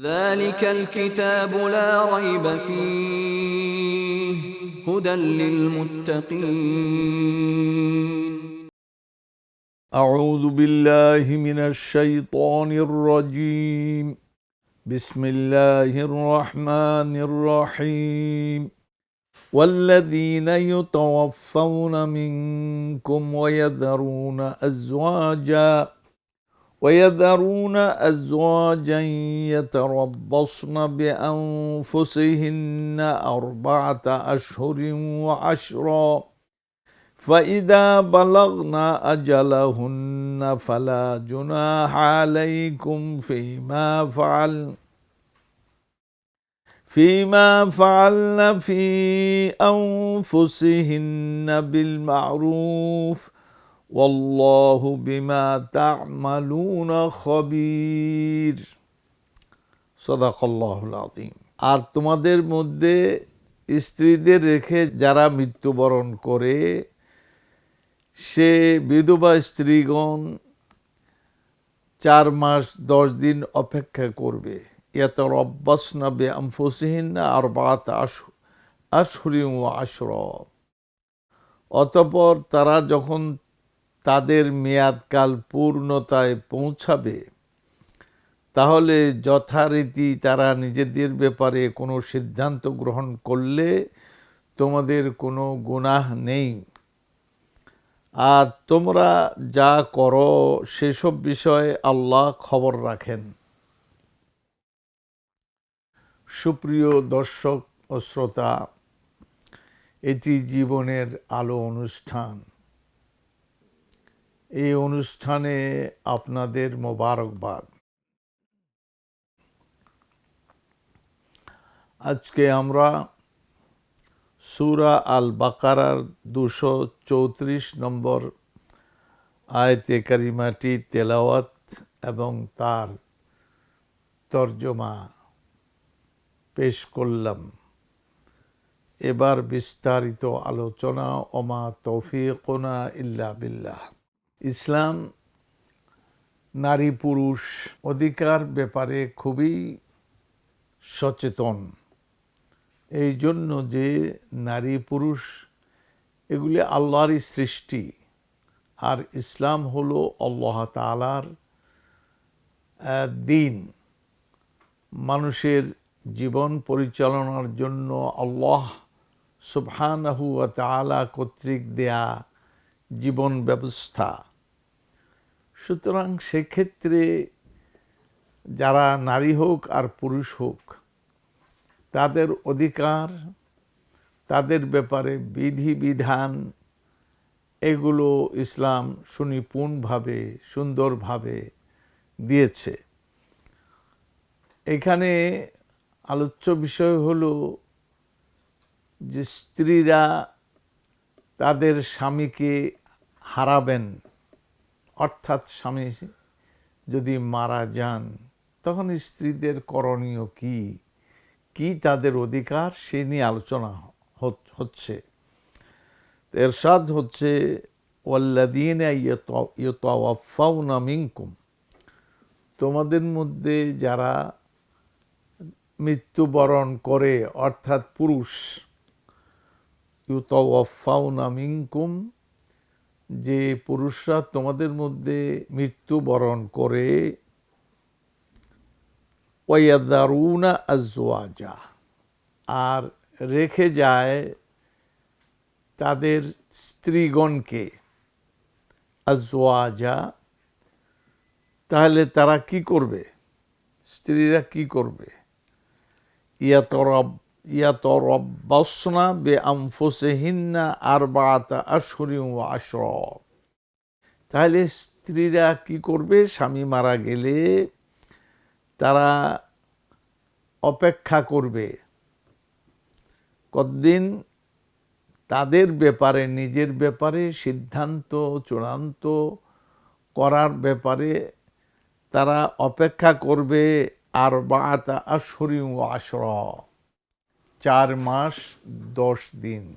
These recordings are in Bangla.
ذلك الكتاب لا ريب فيه هدى للمتقين. أعوذ بالله من الشيطان الرجيم. بسم الله الرحمن الرحيم. والذين يتوفون منكم ويذرون أزواجا ويذرون أزواجا يتربصن بأنفسهن أربعة أشهر وعشرا. فإذا بلغن أجلهن فلا جناح عليكم فيما فعلن فيما فعلن في أنفسهن بالمعروف والله بما تعملون خبير صدق الله العظيم আর তোমাদের মধ্যে স্ত্রীদের রেখে যারা মৃত্যুবরণ করে সে বিধবা স্ত্রীগণ চার মাস দশ দিন অপেক্ষা করবে এত অভ্যাস না বে আমফসিহীন না আর বাত আশরি ও আশর অতপর তারা যখন তাদের মেয়াদকাল পূর্ণতায় পৌঁছাবে। তাহলে যথারীতি তারা নিজেদের ব্যাপারে কোনো সিদ্ধান্ত গ্রহণ করলে তোমাদের কোনো গুনাহ নেই। আর তোমরা যা করো, সেসব বিষয়ে আল্লাহ খবর রাখেন। সুপ্রিয় দর্শক ও শ্রোতা, এটি জীবনের আলো অনুষ্ঠান। এই অনুষ্ঠানে আপনাদের মোবারকবাদ। আজকে আমরা সুরা আল বাকারার দুশো চৌত্রিশ নম্বর আয়তে কারিমাটি তেলাওয়াত এবং তার তর্জমা পেশ করলাম। এবার বিস্তারিত আলোচনা, ওমা তৌফিকনা ইল্লা বিল্লাহ। ইসলাম, নারী, পুরুষ অধিকার ব্যাপারে খুবই সচেতন। এই জন্য যে নারী, পুরুষ, এগুলি আল্লাহরই সৃষ্টি। আর ইসলাম হলো আল্লাহ তালার দিন। মানুষের জীবন পরিচালনার জন্য আল্লাহ সুবহানাহু তালা কর্তৃক দেয়া জীবন ব্যবস্থা। সুতরাং সেক্ষেত্রে যারা নারী হোক আর পুরুষ হোক, তাদের অধিকার, তাদের ব্যাপারে বিধি বিধান এগুলো ইসলাম সুনিপুণভাবে, সুন্দরভাবে দিয়েছে। এখানে আলোচ্য বিষয় হলো যে স্ত্রীরা তাদের স্বামীকে হারাবেন। অর্থাৎ স্বামী যদি মারা যান, তখন স্ত্রীদের করণীয় কি? কি তাদের অধিকার? সে নিয়ে আলোচনা হচ্ছে। এরশাদ হচ্ছে তোমাদের মধ্যে যারা মৃত্যুবরণ করে, অর্থাৎ পুরুষ ইউতাওয়াফাউনা মিনকুম যে পুরুষরা তোমাদের মধ্যে মৃত্যুবরণ করে ওয়াদারুনা আজওয়াজা, আর রেখে যায় তাদের স্ত্রীগণকে। আজওয়াজা, তাহলে তারা কি করবে? স্ত্রীরা কি করবে? ইয়াতরব ইয়াতরব্বাসনা বে আমফোসেহিন্না আর বাতা আশরি। ও আশর তাহলে স্ত্রীরা কি করবে? স্বামী মারা গেলে তারা অপেক্ষা করবে। কতদিন? তাদের ব্যাপারে, নিজের ব্যাপারে সিদ্ধান্ত, চূড়ান্ত করার ব্যাপারে তারা অপেক্ষা করবে আর বাতা আশরি ও আশর। চার মাস, দশ দিন।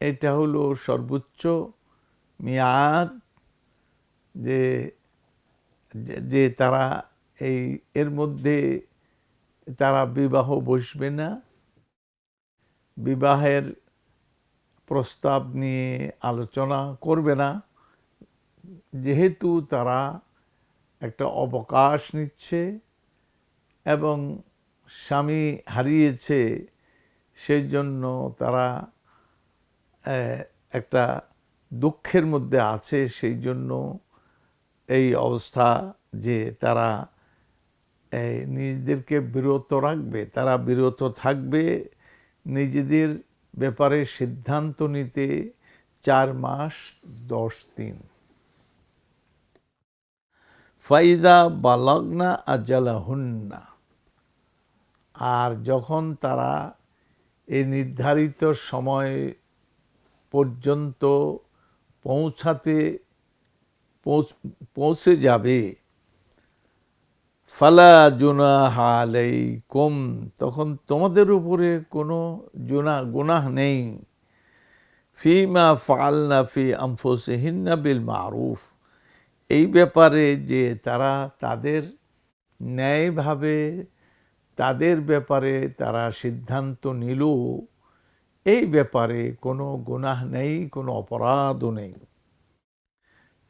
এটা হলো সর্বোচ্চ মেয়াদ যে যে তারা এই, এর মধ্যে তারা বিবাহ বসবে না। বিবাহের প্রস্তাব নিয়ে আলোচনা করবে না। যেহেতু তারা একটা অবকাশ নিচ্ছে এবং স্বামী হারিয়েছে সেই জন্য তারা একটা দুঃখের মধ্যে আছে সেই জন্য এই অবস্থা যে তারা নিজেদেরকে বিরত রাখবে, তারা বিরত থাকবে, নিজেদের ব্যাপারে সিদ্ধান্ত নিতে চার মাস, দশ দিন। ফাইদা বালগনা আজালাহুন্না। আর যখন তারা এই নির্ধারিত সময় পর্যন্ত পৌঁছাতে পৌঁছ- যাবে, ফালা জুনাহা কম তখন তোমাদের উপরে কোনো জুনা গুনাহ নেই। ফিমা ফালনা ফি আনফুসিহিন্না বিল মারুফ, এই ব্যাপারে যে তারা তাদের ন্যায়ভাবে তাদের ব্যাপারে তারা সিদ্ধান্ত নিল, এই ব্যাপারে কোনো গুনাহ নেই, কোনো অপরাধও নেই।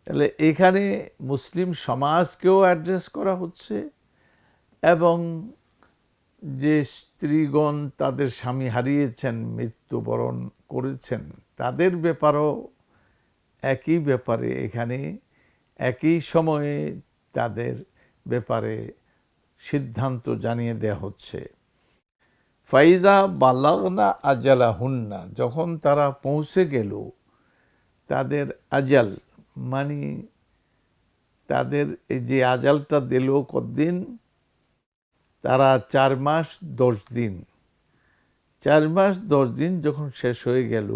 তাহলে এখানে মুসলিম সমাজকেও অ্যাড্রেস করা হচ্ছে এবং যে স্ত্রীগণ তাদের স্বামী হারিয়েছেন, মৃত্যুবরণ করেছেন, তাদের ব্যাপারও একই ব্যাপারে এখানে একই সময়ে তাদের ব্যাপারে সিদ্ধান্ত জানিয়ে দেয়া হচ্ছে। ফাইদা বালাগনা আজালা হুন্না যখন তারা পৌঁছে গেল, তাদের আজাল মানে তাদের এই যে আজালটা দিল কদিন তারা চার মাস দশ দিন। চার মাস দশ দিন যখন শেষ হয়ে গেল,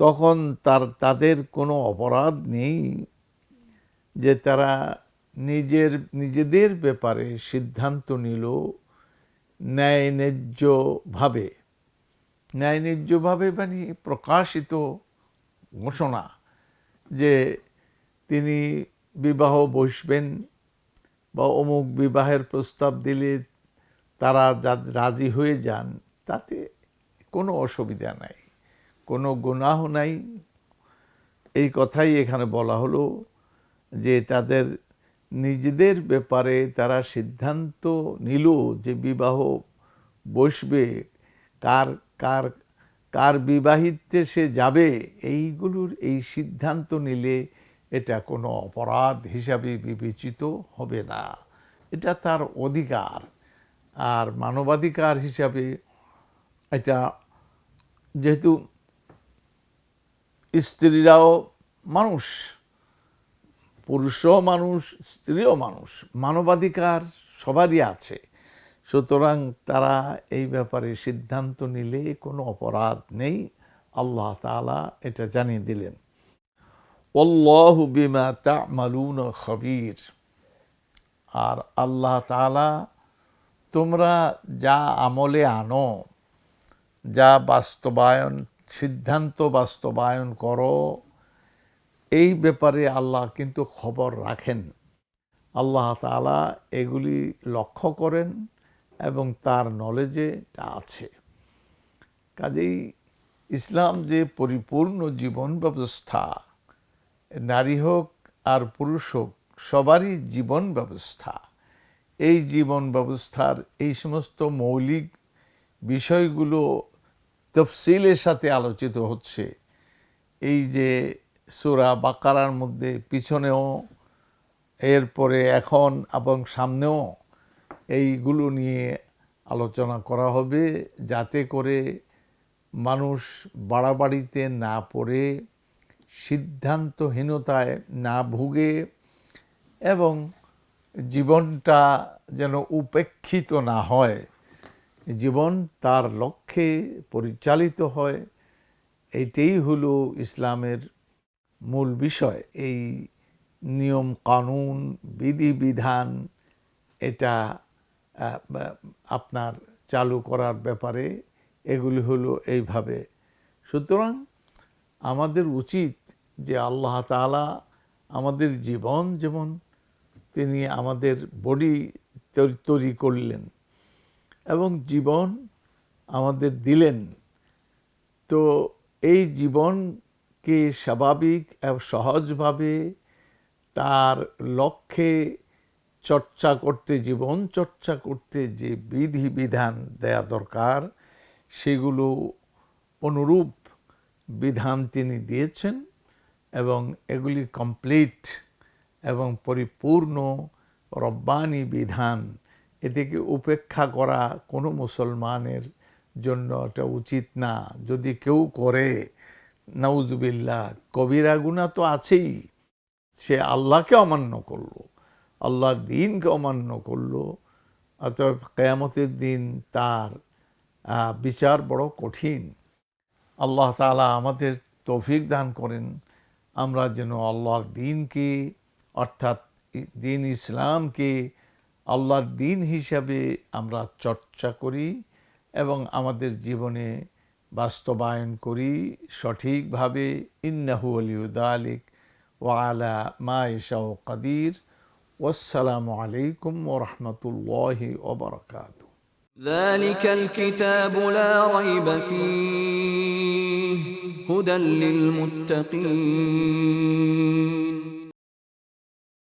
তখন তার, তাদের কোনো অপরাধ নেই যে তারা নিজের, নিজেদের ব্যাপারে সিদ্ধান্ত নিল ন্যায় ন্যায্যভাবে ন্যায় ন্যায্যভাবে মানে প্রকাশিত ঘোষণা যে তিনি বিবাহ বসবেন বা অমুক বিবাহের প্রস্তাব দিলে তারা যা রাজি হয়ে যান, তাতে কোনো অসুবিধা নাই, কোনো গুনাহ নাই। এই কথাই এখানে বলা হলো যে তাদের নিজেদের ব্যাপারে তারা সিদ্ধান্ত নিল যে বিবাহ বসবে, কার কার কার বিবাহিতে সে যাবে, এইগুলোর, এই সিদ্ধান্ত নিলে এটা কোনো অপরাধ হিসাবে বিবেচিত হবে না। এটা তার অধিকার। আর মানবাধিকার হিসাবে এটা যেহেতু স্ত্রীরাও মানুষ পুরুষও মানুষ, স্ত্রীও মানুষ। মানবাধিকার সবারই আছে। সুতরাং তারা এই ব্যাপারে সিদ্ধান্ত নিলে কোনো অপরাধ নেই। আল্লাহ তাআলা এটা জানিয়ে দিলেন। অল্লাহু বিমা তা মালুন খবীর। আর আল্লাহ তাআলা তোমরা যা আমলে আনো, যা বাস্তবায়ন, সিদ্ধান্ত বাস্তবায়ন করো এই ব্যাপারে আল্লাহ কিন্তু খবর রাখেন। আল্লাহ তাআলা এগুলি লক্ষ্য করেন এবং তার নলেজে তা আছে। কাজেই ইসলাম যে পরিপূর্ণ জীবন ব্যবস্থা, নারী হোক আর পুরুষ হোক, সবারই জীবন ব্যবস্থা। এই জীবন ব্যবস্থার এই সমস্ত মৌলিক বিষয়গুলো তফসিলের সাথে আলোচিত হচ্ছে। এই যে সুরা বাকারার মধ্যে, পিছনেও, এরপরে এখন এবং সামনেও এইগুলো নিয়ে আলোচনা করা হবে যাতে করে মানুষ বাড়াবাড়িতে না পড়ে, সিদ্ধান্তহীনতায় না ভুগে এবং জীবনটা যেন উপেক্ষিত না হয়। জীবন তার লক্ষ্যে পরিচালিত হয়। এইটাই হলো ইসলামের মূল বিষয়, এই নিয়ম, কানুন বিধিবিধান এটা আপনার চালু করার ব্যাপারে এগুলি হলো এইভাবে। সুতরাং আমাদের উচিত যে আল্লাহ তাআলা আমাদের জীবন যেমন তিনি আমাদের বডি তৈরি করলেন এবং জীবন আমাদের দিলেন, তো এই জীবনকে স্বাভাবিক এবং সহজভাবে তার লক্ষ্যে চর্চা করতে, জীবন চর্চা করতে যে বিধি বিধান দেয়া দরকার, সেগুলো অনুরূপ বিধান তিনি দিয়েছেন এবং এগুলি কমপ্লিট এবং পরিপূর্ণ রব্বানি বিধান। এটিকে উপেক্ষা করা কোনো মুসলমানের জন্য এটা উচিত না। যদি কেউ করে নাউজুবিল্লাহ, কবিরা গুণা তো আছেই। সে আল্লাহকে অমান্য করল, আল্লাহর দিনকে অমান্য করল, অতএব কেয়ামতের দিন তার বিচার বড় কঠিন। আল্লাহ তাআলা আমাদের তৌফিক দান করেন। আমরা যেন আল্লাহর দিনকে, অর্থাৎ দিন ইসলামকে আল্লাহর দিন হিসাবে আমরা চর্চা করি এবং আমাদের জীবনে বাস্তবায়ন করি সঠিকভাবে ইন্নাহু আলিউদ্দালিক ওয়ালা মা ইশাও কাদির ওয়াসসালামু আলাইকুম ওরহমতুল্লাহি ওবরকাতু ذلك الكتاب لا ريب فيه هدى للمتقين